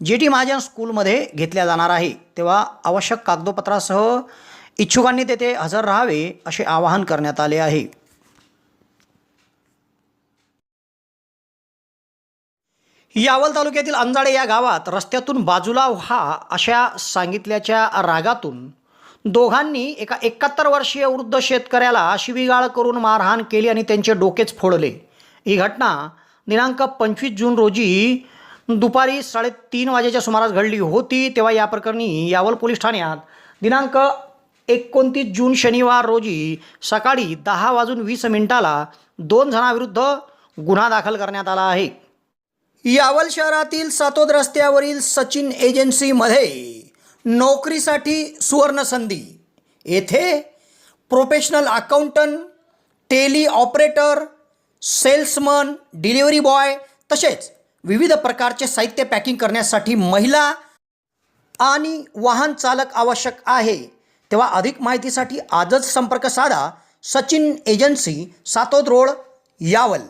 जे टी महाजन स्कूलमध्ये घेतल्या जाणार आहे तेव्हा आवश्यक कागदोपत्रासह इच्छुकांनी तेथे हजर राहावे असे आवाहन करण्यात आले आहे. यावल तालुक्यातील अंजाडे या गावात रस्त्यातून बाजूला व्हा अशा सांगितल्याच्या रागातून दोघांनी एका एकाहत्तर वर्षीय वृद्ध शेतकऱ्याला शिवीगाळ करून मारहाण केली आणि त्यांचे डोकेच फोडले. ही घटना दिनांक पंचवीस जून रोजी दुपारी साडेतीन वाजेच्या सुमारास घडली होती तेव्हा या प्रकरणी यावल पोलीस ठाण्यात दिनांक एकोणतीस जून शनिवार रोजी सकाळी दहा वाजून वीस मिनिटाला दोन जणांविरुद्ध गुन्हा दाखल करण्यात आला आहे. यावल शहरातील सातोद रस्त्यावरील सचिन एजन्सीमध्ये नोकरीसाठी सुवर्ण संधी. येथे professional accountant Tally operator salesman delivery boy तसेच विविध प्रकारचे साहित्य पॅकिंग करण्यासाठी महिला आणि वाहन चालक आवश्यक आहे. तेव्हा अधिक माहितीसाठी आजच संपर्क साधा सचिन एजन्सी सातोद रोड यावल.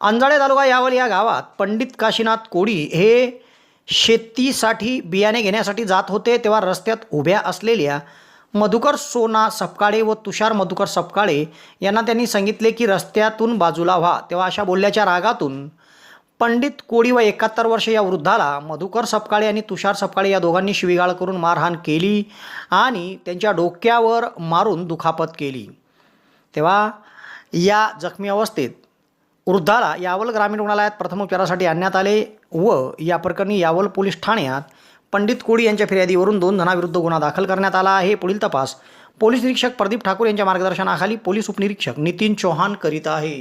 अंजाळे तालुका यावल या गावात पंडित काशीनाथ कोडी हे शेतीसाठी बियाणे घेण्यासाठी जात होते तेव्हा रस्त्यात उभ्या असलेल्या मधुकर सोना सपकाळे व तुषार मधुकर सपकाळे यांना त्यांनी सांगितले की रस्त्यातून बाजूला व्हा. तेव्हा अशा बोलल्याच्या रागातून पंडित कोळी व एकाहत्तर वर्ष या वृद्धाला मधुकर सपकाळे आणि तुषार सपकाळे या दोघांनी शिवीगाळ करून मारहाण केली आणि त्यांच्या डोक्यावर मारून दुखापत केली. तेव्हा या जखमी अवस्थेत वृद्धाला यावल ग्रामीण रुग्णालयात प्रथमोपचारासाठी आणण्यात आले व या प्रकरणी यावल पोलीस ठाण्यात पंडित कोळी यांच्या फिर्यादीवरून दोन जणांविरुद्ध गुन्हा दाखल करण्यात आला आहे. पुढील तपास. पोलीस निरीक्षक प्रदीप ठाकूर यांच्या मार्गदर्शनाखाली पोलीस उपनिरीक्षक नितीन चौहान करीत आहे.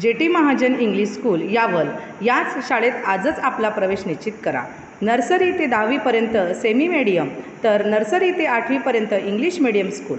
J T Mahajan English school Yawal याच शाळेत आजच आपला प्रवेश निश्चित करा. नर्सरी ते दहावीपर्यंत सेमी मीडियम तर नर्सरी ते आठवीपर्यंत इंग्लिश मीडियम स्कूल